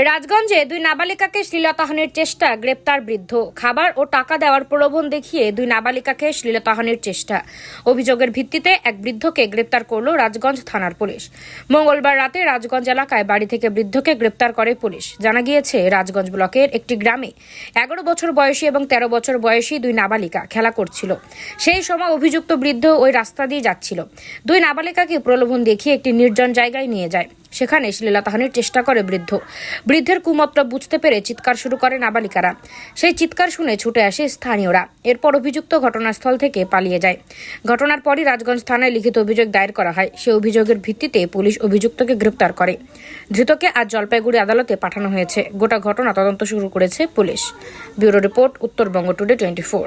রাজগঞ্জে দুই নাবালিকাকে শ্লীলতাহানির চেষ্টা, গ্রেপ্তার বৃদ্ধ। খাবার ও টাকা দেওয়ার প্রলোভন দেখিয়ে দুই নাবালিকাকে শ্লীলতাহানির চেষ্টা। অভিযোগের ভিত্তিতে এক বৃদ্ধকে গ্রেপ্তার করল রাজগঞ্জ থানার পুলিশ। মঙ্গলবার রাতে রাজগঞ্জ এলাকায় বাড়ি থেকে বৃদ্ধকে গ্রেপ্তার করে পুলিশ। জানা গিয়েছে, রাজগঞ্জ ব্লকের একটি গ্রামে এগারো বছর বয়সী এবং তেরো বছর বয়সী দুই নাবালিকা খেলা করছিল। সেই সময় অভিযুক্ত বৃদ্ধ ওই রাস্তা দিয়ে যাচ্ছিল। দুই নাবালিকাকে প্রলোভন দেখিয়ে একটি নির্জন জায়গায় নিয়ে যায়। সেখানে শ্লীলতাহানির চেষ্টা করে বৃদ্ধ। বৃদ্ধের কুমত্র বুঝতে পেরে চিৎকার শুরু করে নাবালিকারা। সেই চিৎকার শুনে ছুটে আসে স্থানীয়রা। এরপর অভিযুক্ত ঘটনাস্থল থেকে পালিয়ে যায়। ঘটনার পরই রাজগঞ্জ থানায় লিখিত অভিযোগ দায়ের করা হয়। সে অভিযোগের ভিত্তিতে পুলিশ অভিযুক্তকে গ্রেপ্তার করে। ধৃতকে আজ জলপাইগুড়ি আদালতে পাঠানো হয়েছে। গোটা ঘটনা তদন্ত শুরু করেছে police. Bureau report, Uttarbanga today twenty four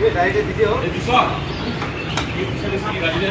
ये डाइट दीजिए हो